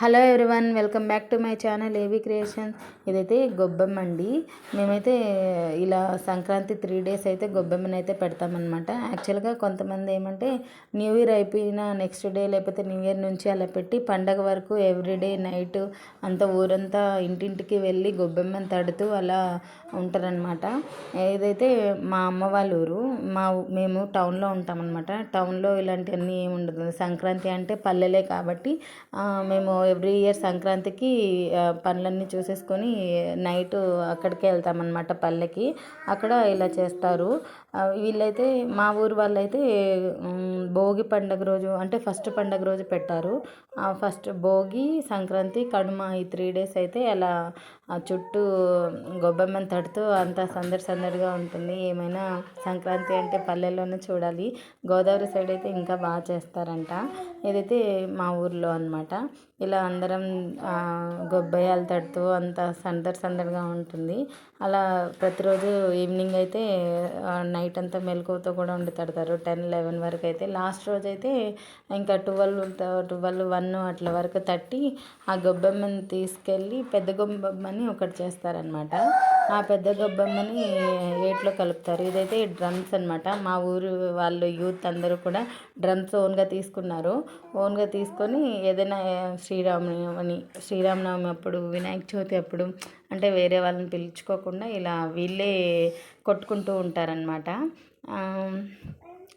Hello everyone welcome back to my channel AV creation ఇదైతే గొబ్బెమ్మ అండి. మేమైతే ఇలా సంక్రాంతి త్రీ డేస్ అయితే గొబ్బెమ్మని అయితే పెడతామన్నమాట. యాక్చువల్గా కొంతమంది ఏమంటే న్యూ ఇయర్ అయిపోయిన నెక్స్ట్ డే లేకపోతే న్యూ ఇయర్ నుంచి అలా పెట్టి పండగ వరకు ఎవ్రీడే నైట్ అంత ఊరంతా ఇంటింటికి వెళ్ళి గొబ్బెమ్మని తడుతూ అలా ఉంటారనమాట ఏదైతే మా అమ్మ వాళ్ళ ఊరు మా మేము టౌన్లో ఉంటామన్నమాట. టౌన్లో ఇలాంటివన్నీ ఏమి ఉండదు సంక్రాంతి అంటే పల్లెలే కాబట్టి మేము ఎవ్రీ ఇయర్ సంక్రాంతికి పనులన్నీ చూసేసుకొని నైట్ అక్కడికే వెళ్తామన్నమాట పల్లెకి. అక్కడ ఇలా చేస్తారు. వీళ్ళైతే మా ఊరు వాళ్ళైతే భోగి పండుగ రోజు అంటే ఫస్ట్ పండగ రోజు పెట్టారు. ఫస్ట్ భోగి సంక్రాంతి కనుమ ఈ త్రీ డేస్ అయితే అలా చుట్టూ గొబ్బెమ్మని తడుతూ అంతా సందడి సందడిగా ఉంటుంది. ఏమైనా సంక్రాంతి అంటే పల్లెల్లోనే చూడాలి. గోదావరి సైడ్ అయితే ఇంకా బాగా చేస్తారంట. ఇదైతే మా ఊర్లో అనమాట ఇలా అందరం గొబ్బయ్యాలు తడుతూ అంత సందడి సందడిగా ఉంటుంది. అలా ప్రతిరోజు ఈవినింగ్ అయితే నైట్ అంతా మెలకువతో కూడా ఉండి తడతారు. టెన్ లెవెన్ వరకు అయితే. లాస్ట్ రోజు అయితే ఇంకా ట్వెల్వ్ ట్వెల్వ్ వన్ అట్ల వరకు తట్టి ఆ గొబ్బెమ్మని తీసుకెళ్ళి పెద్ద గొబ్బెమ్మని ఒకటి చేస్తారనమాట ఆ పెద్ద గొబ్బెమ్మని ఏట్లో కలుపుతారు. ఇదైతే డ్రమ్స్ అనమాట మా ఊరు వాళ్ళు యూత్ అందరూ కూడా డ్రమ్స్ ఓన్గా తీసుకున్నారు. ఓన్గా తీసుకొని ఏదైనా శ్రీరామనవమి శ్రీరామనవమి అప్పుడు వినాయక చవితి అప్పుడు అంటే వేరే వాళ్ళని పిలుచుకోకుండా ఇలా వీళ్ళే కొట్టుకుంటూ ఉంటారనమాట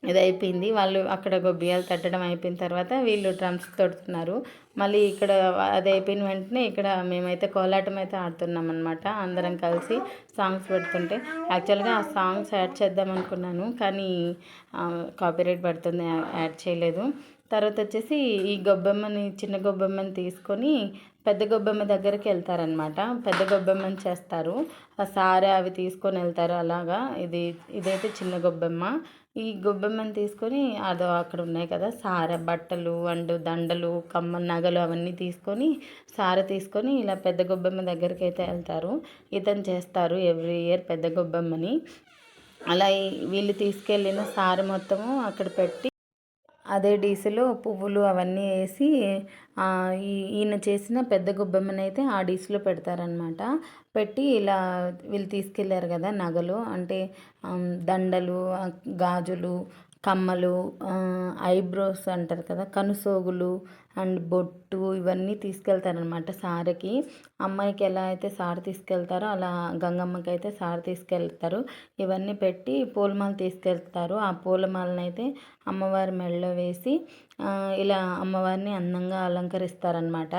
ఇది అయిపోయింది వాళ్ళు అక్కడ గొబ్బియాలు తట్టడం అయిపోయిన తర్వాత వీళ్ళు డ్రమ్స్ తొడుతున్నారు. మళ్ళీ ఇక్కడ అది అయిపోయిన వెంటనే ఇక్కడ మేమైతే కోలాటం అయితే ఆడుతున్నాం అనమాట అందరం కలిసి సాంగ్స్ పెడుతుంటే. యాక్చువల్గా ఆ సాంగ్స్ యాడ్ చేద్దాం అనుకున్నాను కానీ కాపీరైట్ పడుతుంది యాడ్ చేయలేదు. తర్వాత వచ్చేసి ఈ గొబ్బెమ్మని చిన్న గొబ్బెమ్మని తీసుకొని పెద్ద గొబ్బెమ్మ దగ్గరికి వెళ్తారనమాట పెద్ద గొబ్బెమ్మని చేస్తారు. ఆ సారే అవి తీసుకొని వెళ్తారు అలాగా. ఇది ఇదైతే చిన్న గొబ్బెమ్మ. ఈ గొబ్బెమ్మని తీసుకొని అదో అక్కడ ఉన్నాయి కదా సార బట్టలు అండ్ దండలు కమ్మ నగలు అవన్నీ తీసుకొని సార తీసుకొని ఇలా పెద్ద గొబ్బెమ్మ దగ్గరికి అయితే వెళ్తారు. ఇతను చేస్తారు ఎవ్రీ ఇయర్ పెద్ద గొబ్బెమ్మని. అలా వీళ్ళు తీసుకెళ్ళిన సార మొత్తము అక్కడ పెట్టి అదే డీసీలో పువ్వులు అవన్నీ వేసి ఈయన చేసిన పెద్ద గుబ్బెమ్మనైతే అయితే ఆ డీసీలో పెడతారనమాట పెట్టి ఇలా వీళ్ళు తీసుకెళ్ళారు కదా నగలు అంటే దండలు గాజులు కమ్మలు ఐబ్రోస్ అంటారు కదా కనుసోగులు అండ్ బొట్టు ఇవన్నీ తీసుకెళ్తారనమాట సారకి. అమ్మాయికి ఎలా అయితే సార తీసుకెళ్తారో అలా గంగమ్మకి అయితే సార తీసుకెళ్తారు. ఇవన్నీ పెట్టి పూలమాల తీసుకెళ్తారు. ఆ పూలమాలనైతే అయితే అమ్మవారి మెడలో వేసి ఇలా అమ్మవారిని అందంగా అలంకరిస్తారనమాట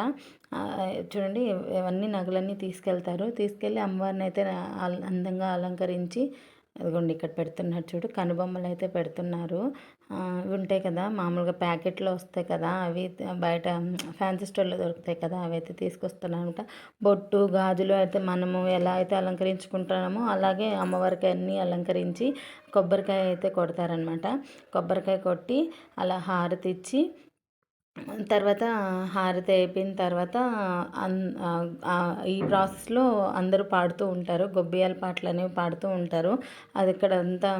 చూడండి ఇవన్నీ నగలన్నీ తీసుకెళ్తారు. తీసుకెళ్ళి అమ్మవారిని అయితే అందంగా అలంకరించి అదిగోండి ఇక్కడ పెడుతున్నారు చూడు కనుబొమ్మలు అయితే పెడుతున్నారు ఇవి ఉంటాయి కదా మామూలుగా ప్యాకెట్లో వస్తాయి కదా అవి బయట ఫ్యాన్సీ స్టోర్లో దొరుకుతాయి కదా అవి అయితే తీసుకొస్తున్నారనమాట. బొట్టు గాజులు అయితే మనము ఎలా అయితే అలంకరించుకుంటామో అలాగే అమ్మవారికి అన్నీ అలంకరించి కొబ్బరికాయ అయితే కొడతారనమాట. కొబ్బరికాయ కొట్టి అలా హారతి ఇచ్చి తర్వాత హారతి అయిపోయిన తర్వాత ఈ ప్రాసెస్లో అందరూ పాడుతూ ఉంటారు. గొబ్బియాల పాటలు అనేవి పాడుతూ ఉంటారు. అది ఇక్కడ అంతా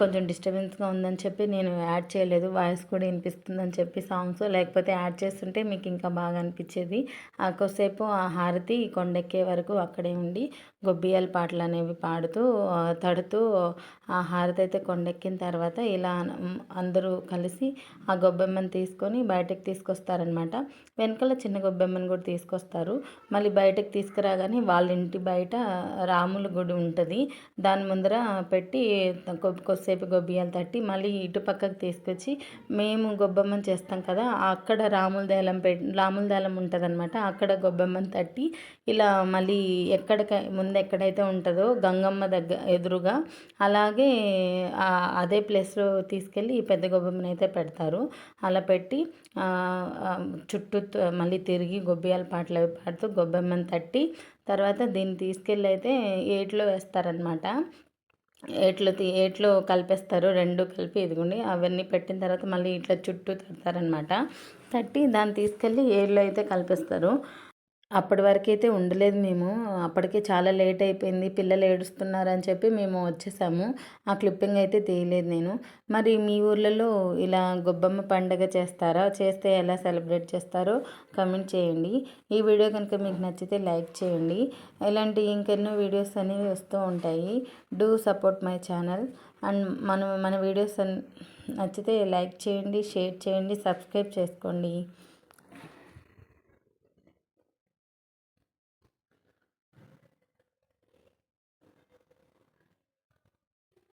కొంచెం డిస్టర్బెన్స్గా ఉందని చెప్పి నేను యాడ్ చేయలేదు. వాయిస్ కూడా వినిపిస్తుందని చెప్పి సాంగ్స్ లేకపోతే యాడ్ చేస్తుంటే మీకు ఇంకా బాగా అనిపించేది. కొద్దిసేపు ఆ హారతి కొండెక్కే వరకు అక్కడే ఉండి గొబ్బియాల పాటలు అనేవి పాడుతూ తడుతూ ఆ హారతి అయితే కొండెక్కిన తర్వాత ఇలా అందరూ కలిసి ఆ గొబ్బెమ్మని తీసుకొని బయటకు తీసుకొస్తారనమాట. వెనకాల చిన్న గొబ్బెమ్మని కూడా తీసుకొస్తారు. మళ్ళీ బయటకు తీసుకురాగానే వాళ్ళ ఇంటి బయట రాముల గుడి ఉంటుంది. దాని ముందర పెట్టి కొద్దిసేపు గొబ్బియాలు తట్టి మళ్ళీ ఇటు పక్కకు తీసుకొచ్చి మేము గొబ్బెమ్మని చేస్తాం కదా అక్కడ రాముల దేలం పె రాముల దేలం ఉంటుంది అనమాట అక్కడ గొబ్బెమ్మని తట్టి ఇలా మళ్ళీ ఎక్కడిక ముందు ఎక్కడైతే ఉంటుందో గంగమ్మ దగ్గర ఎదురుగా అలాగే అదే ప్లేస్లో తీసుకెళ్ళి పెద్ద గొబ్బెమ్మని అయితే పెడతారు. అలా పెట్టి చుట్టూ మళ్ళీ తిరిగి గొబ్బియాల పాటలు అవి పాడుతూ గొబ్బెమ్మని తట్టి తర్వాత దీన్ని తీసుకెళ్ళి అయితే ఏట్లో వేస్తారనమాట ఏట్లో ఏట్లో కలిపేస్తారు రెండు కలిపి ఇదిగోండి అవన్నీ పెట్టిన తర్వాత మళ్ళీ ఇట్లా చుట్టూ తడతారనమాట తట్టి దాన్ని తీసుకెళ్ళి ఏళ్ళు అయితే కలిపేస్తారు. అప్పటి వరకైతే ఉండలేదు మేము. అప్పటికే చాలా లేట్ అయిపోయింది. పిల్లలు ఏడుస్తున్నారని చెప్పి మేము వచ్చేసాము. ఆ క్లిప్పింగ్ అయితే తీయలేదు నేను. మరి మీ ఊర్లలో ఇలా గొబ్బమ్మ పండగ చేస్తారా? చేస్తే ఎలా సెలబ్రేట్ చేస్తారో కమెంట్ చేయండి. ఈ వీడియో కనుక మీకు నచ్చితే లైక్ చేయండి. ఇలాంటి ఇంకెన్నో వీడియోస్ అనేవి వస్తూ ఉంటాయి. Do support my channel. And మనం మన వీడియోస్ నచ్చితే లైక్ చేయండి షేర్ చేయండి సబ్స్క్రైబ్ చేసుకోండి.